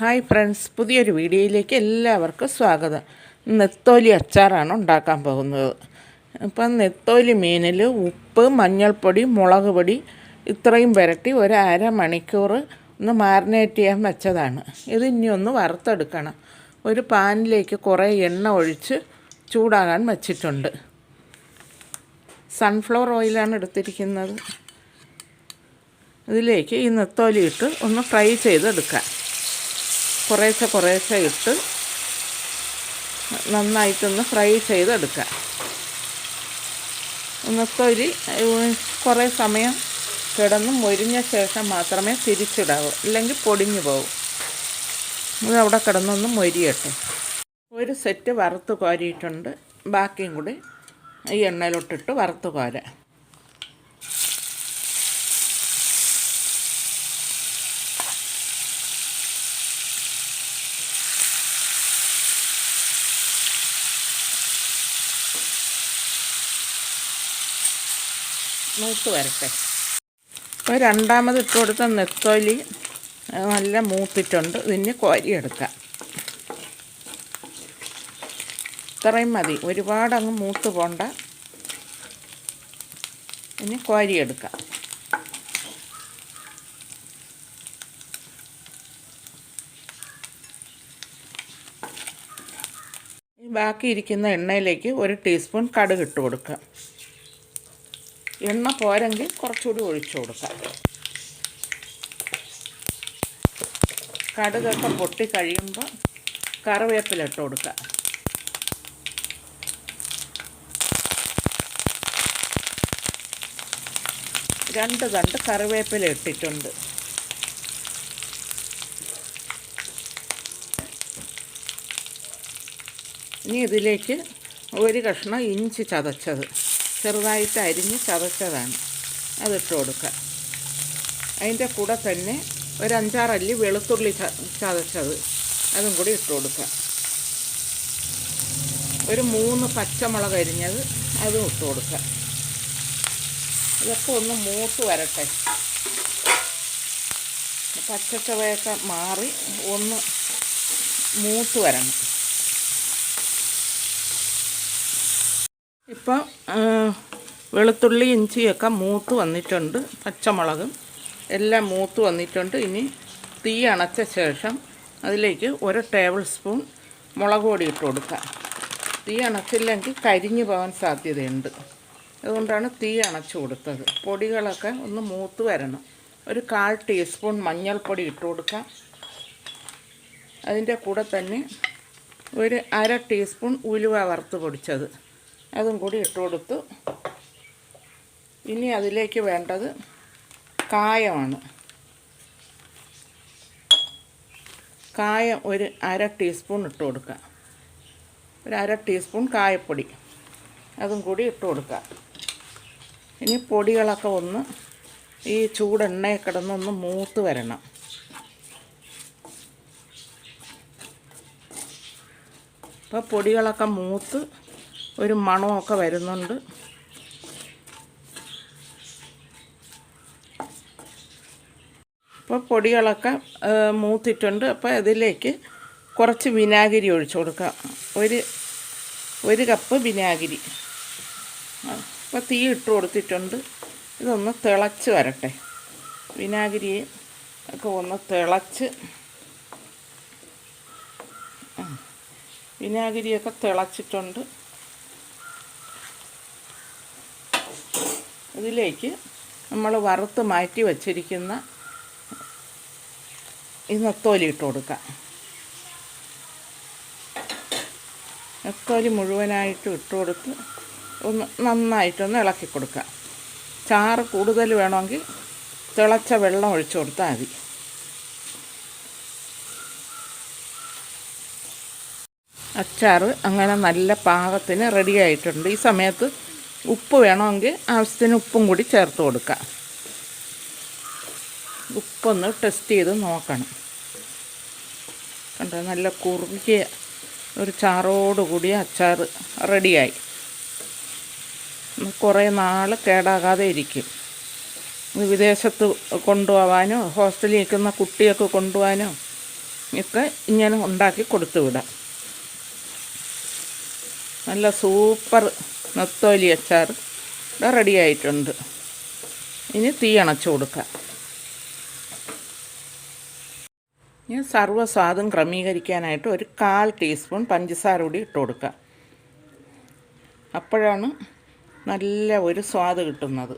Hi friends പുതിയൊരു വീഡിയോയിലേക്ക് എല്ലാവർക്കും സ്വാഗതം. നെത്തോലി അച്ചാറാണ് ഉണ്ടാക്കാൻ പോകുന്നത്. അപ്പം നെത്തോലി മീനിൽ ഉപ്പ് മഞ്ഞൾപ്പൊടി മുളക് പൊടി ഇത്രയും പുരട്ടി ഒരു അര മണിക്കൂർ ഒന്ന് മാറിനേറ്റ് ചെയ്യാൻ വെച്ചതാണ്. ഇത് ഇനി ഒന്ന് വറുത്തെടുക്കണം. ഒരു പാനിലേക്ക് കുറേ എണ്ണ ഒഴിച്ച് ചൂടാകാൻ വച്ചിട്ടുണ്ട്. സൺഫ്ലവർ ഓയിലാണ് എടുത്തിരിക്കുന്നത്. ഇതിലേക്ക് ഈ നെത്തോലി ഇട്ട് ഒന്ന് ഫ്രൈ ചെയ്തെടുക്കാം. കുറേശ്ശെ കുറേശ്ശെ ഇട്ട് നന്നായിട്ടൊന്ന് ഫ്രൈ ചെയ്തെടുക്കാം. നെത്തോലി കുറേ സമയം കിടന്ന് മൊരിഞ്ഞ ശേഷം മാത്രമേ തിരിച്ചിടാവൂ. ഇല്ലെങ്കിൽ പൊടിഞ്ഞു പോകും ഇത് അവിടെ കിടന്നൊന്ന് മൊരിയട്ടെ. ഒരു സെറ്റ് വറുത്ത് കോരിയിട്ടുണ്ട്. ബാക്കിയും കൂടി ഈ എണ്ണയിലോട്ടിട്ട് വറുത്ത് കോരാം. മൂത്ത് വരട്ടെ. ഇപ്പോൾ രണ്ടാമത് ഇട്ട് കൊടുത്ത നെത്തോലി നല്ല മൂത്തിട്ടുണ്ട്. ഇതിന് കോരിയെടുക്കാം ഇത്രയും മതി. ഒരുപാട് അങ്ങ് മൂത്ത് പോണ്ട. ഇനി കോരിയെടുക്കാം ബാക്കി ഇരിക്കുന്ന എണ്ണയിലേക്ക് ഒരു ടീസ്പൂൺ കടുക് ഇട്ട് കൊടുക്കാം. എണ്ണ പോരെങ്കിൽ കുറച്ചുകൂടി ഒഴിച്ചു കൊടുക്കാം. കടുകൊക്കെ പൊട്ടി കഴിയുമ്പോൾ കറിവേപ്പില ഇട്ട് കൊടുക്കുക രണ്ട് കണ്ട് കറിവേപ്പില ഇട്ടിട്ടുണ്ട്. ഇനി ഇതിലേക്ക് ഒരു കഷ്ണം ഇഞ്ചി ചതച്ചത്. ചെറുതായിട്ട് അരിഞ്ഞ് ചതച്ചതാണ്. അതിട്ട് കൊടുക്കുക. അതിന്റെ കൂടെ തന്നെ ഒരു അഞ്ചാറല്ലി വെളുത്തുള്ളി ചതച്ചത്. അതും കൂടി ഇട്ട് കൊടുക്കുക. ഒരു മൂന്ന് പച്ചമുളക് അരിഞ്ഞത് അതും ഇട്ട് കൊടുക്കുക. ഇതൊക്കെ ഒന്ന് മൂത്ത് വരട്ടെ. പച്ചച്ചവയൊക്കെ മാറി ഒന്ന് മൂത്ത് വരണം. ഇപ്പോൾ വെളുത്തുള്ളി ഇഞ്ചിയൊക്കെ മൂത്ത് വന്നിട്ടുണ്ട് പച്ചമുളകും എല്ലാം മൂത്ത് വന്നിട്ടുണ്ട്. ഇനി തീ അണച്ച ശേഷം അതിലേക്ക് ഒരു ടേബിൾ സ്പൂൺ മുളക് പൊടി ഇട്ട് കൊടുക്കാം. തീ അണച്ചില്ലെങ്കിൽ കരിഞ്ഞു പോകാൻ സാധ്യതയുണ്ട്. അതുകൊണ്ടാണ് തീ അണച്ചു കൊടുത്തത്. പൊടികളൊക്കെ ഒന്ന് മൂത്ത് വരണം. ഒരു കാൽ ടീസ്പൂൺ മഞ്ഞൾപ്പൊടി ഇട്ട് കൊടുക്കാം. അതിന്റെ കൂടെ തന്നെ ഒരു അര ടീസ്പൂൺ ഉലുവ വറുത്ത് പൊടിച്ചത്. അതും കൂടി ഇട്ട് കൊടുത്തു. ഇനി അതിലേക്ക് വേണ്ടത് കായമാണ്. കായം ഒരു അര ടീസ്പൂൺ ഇട്ട് കൊടുക്കുക. ഒരു അര ടീസ്പൂൺ കായപ്പൊടി. അതും കൂടി ഇട്ട് കൊടുക്കുക. ഇനി പൊടികളൊക്കെ ഒന്ന് ഈ ചൂടെണ്ണയെ കിടന്നൊന്ന് മൂത്ത് വരണം. അപ്പോൾ പൊടികളൊക്കെ മൂത്ത് ഒരു മണമൊക്കെ വരുന്നുണ്ട്. അപ്പോൾ പൊടികളൊക്കെ മൂത്തിട്ടുണ്ട്. അപ്പോൾ അതിലേക്ക് കുറച്ച് വിനാഗിരി ഒഴിച്ചു കൊടുക്കാം. ഒരു ഒരു കപ്പ് വിനാഗിരി. അപ്പോൾ തീ ഇട്ട് കൊടുത്തിട്ടുണ്ട്. ഇതൊന്ന് തിളച്ച് വരട്ടെ. വിനാഗിരി ഒക്കെ ഒന്ന് തിളച്ച്. വിനാഗിരിയൊക്കെ തിളച്ചിട്ടുണ്ട്. ഇതിലേക്ക് നമ്മൾ വറുത്ത് മാറ്റി വച്ചിരിക്കുന്ന ഈ നെത്തോലി ഇട്ട് കൊടുക്കാം. നെത്തോലി മുഴുവനായിട്ട് ഇട്ട് കൊടുത്ത് ഒന്ന് നന്നായിട്ടൊന്ന് ഇളക്കി കൊടുക്കുക ചാറ് കൂടുതൽ വേണമെങ്കിൽ തിളച്ച വെള്ളം ഒഴിച്ചു കൊടുത്താൽ മതി. അച്ചാർ അങ്ങനെ നല്ല പാകത്തിന് റെഡിയായിട്ടുണ്ട് ഈ സമയത്ത് ഉപ്പ് വേണമെങ്കിൽ ആവശ്യത്തിന് ഉപ്പും കൂടി ചേർത്ത് കൊടുക്കുക ഉപ്പൊന്ന് ടെസ്റ്റ് ചെയ്ത് നോക്കണം. കണ്ടോ നല്ല കുറുകിയ ഒരു ചാറോടുകൂടി അച്ചാർ റെഡിയായി. കുറേ നാൾ കേടാകാതെ ഇരിക്കും. വിദേശത്ത് കൊണ്ടുപോകാനോ ഹോസ്റ്റലിൽ നിൽക്കുന്ന കുട്ടിയൊക്കെ കൊണ്ടുപോകാനോ ഒക്കെ ഇങ്ങനെ ഉണ്ടാക്കി കൊടുത്തു വിടാം. നല്ല സൂപ്പർ നത്തോലി അച്ചാർ ഇവിടെ റെഡി ആയിട്ടുണ്ട്. ഇനി തീ അണച്ചു കൊടുക്കാം. ഇനി സർവസ്വാദം ക്രമീകരിക്കാനായിട്ട് ഒരു കാൽ ടീസ്പൂൺ പഞ്ചസാര കൂടി ഇട്ട് കൊടുക്കാം. അപ്പോഴാണ് നല്ല ഒരു സ്വാദ് കിട്ടുന്നത്.